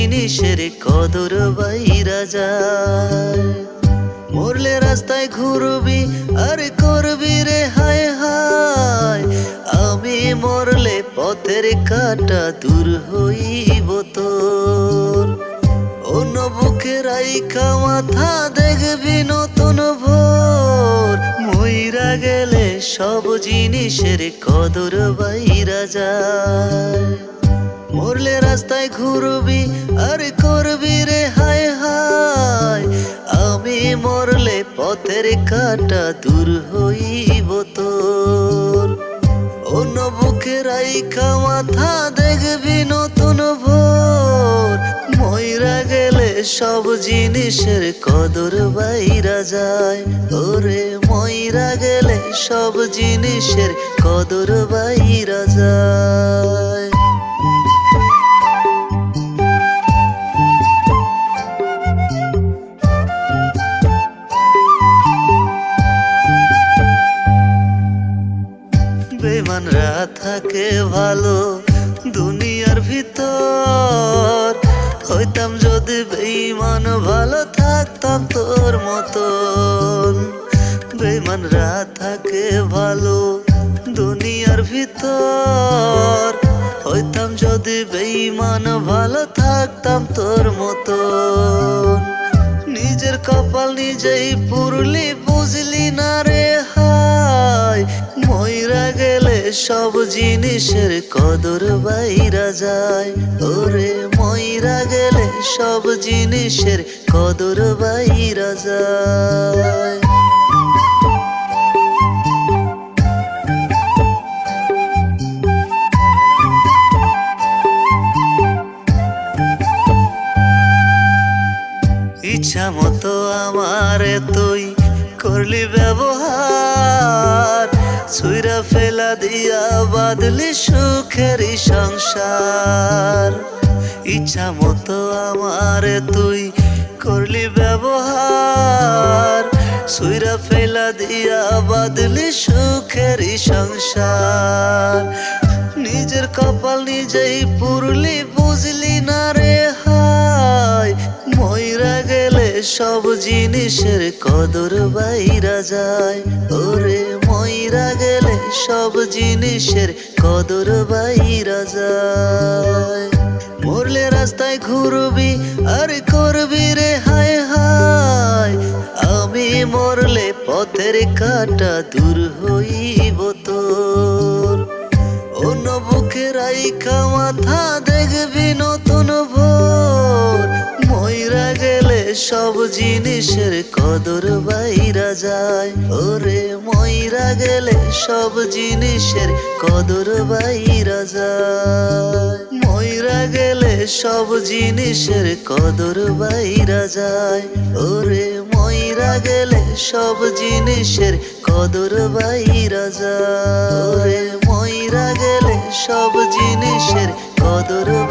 জিনিসের কদর বাইরা যায়। মরলে রাস্তায় ঘুরবি, আর করবি রে, হায় হায়। আমি মরলে পথের কাটা দূর হইব তোর। অন্য বুকে রাইখা মাথা দেখবি নতুন ভোর। মইরা গেলে সব জিনিসের কদর বাইরা যায়। মরলে রাস্তায় ঘুরবি আর করবি রে, হায় হায়। আমি মরলে পথের কাটা দূর হইব তোর। অন্য বুকে রাইখা মাথা দেখবি নতুন ভোর। ময়রা গেলে সব জিনিসের কদর বাইরা যায়। ওরে ময়রা গেলে সব জিনিসের কদর বাইরা যায়। বেমানরা থাকে ভালো দুনিয়ার ভিতর। হইতাম যদি বেইমান ভালো থাকতাম তোর মতন। বেমানরা থাকে ভালো দুনিয়ার ভিতর। হইতাম যদি বেইমান ভালো থাকতাম তোর মতন। নিজের কপাল নিজেই পুরলি সব জিনিসের কদর বাইরা যায়। ওরে ময়রা গেলে সব জিনিসের কদর বাইরা যায়। ইচ্ছা মতো আমারে তুই করলি ব্যবহার। ছুইরা ফেলা দিয়া বাদলি সুখের সংসার। ইচ্ছা মতো আমার তুই করলি ব্যবহার। ছুইরা ফেলা দিয়া বাদলি সুখের সংসার। নিজের কপাল নিজেই পুরলি, বুঝলি না সব জিনিসের কদর বাইরা যায়। ওরে ময়রা গেলে সব জিনিসের কদর বাইরা যায়। মরলে রাস্তায় ঘুরবি, আর করবি রে হায় হায়। আমি মরলে পথের কাটা দূর হইব তোর। অন্য বুকে রাইখা মাথা দেখবি নতুন ভোর। ময়রা গেলে সব জিনিসের কদর বাইরা যায়। ওরে ময়রা গেলে সব জিনিসের কদর বাইরা যায়। ময়রা গেলে সব জিনিসের কদর বাইরা যায়। ওরে ময়রা গেলে সব জিনিসের কদর বাইরা যায়। ওরে ময়রা গেলে সব জিনিসের কদর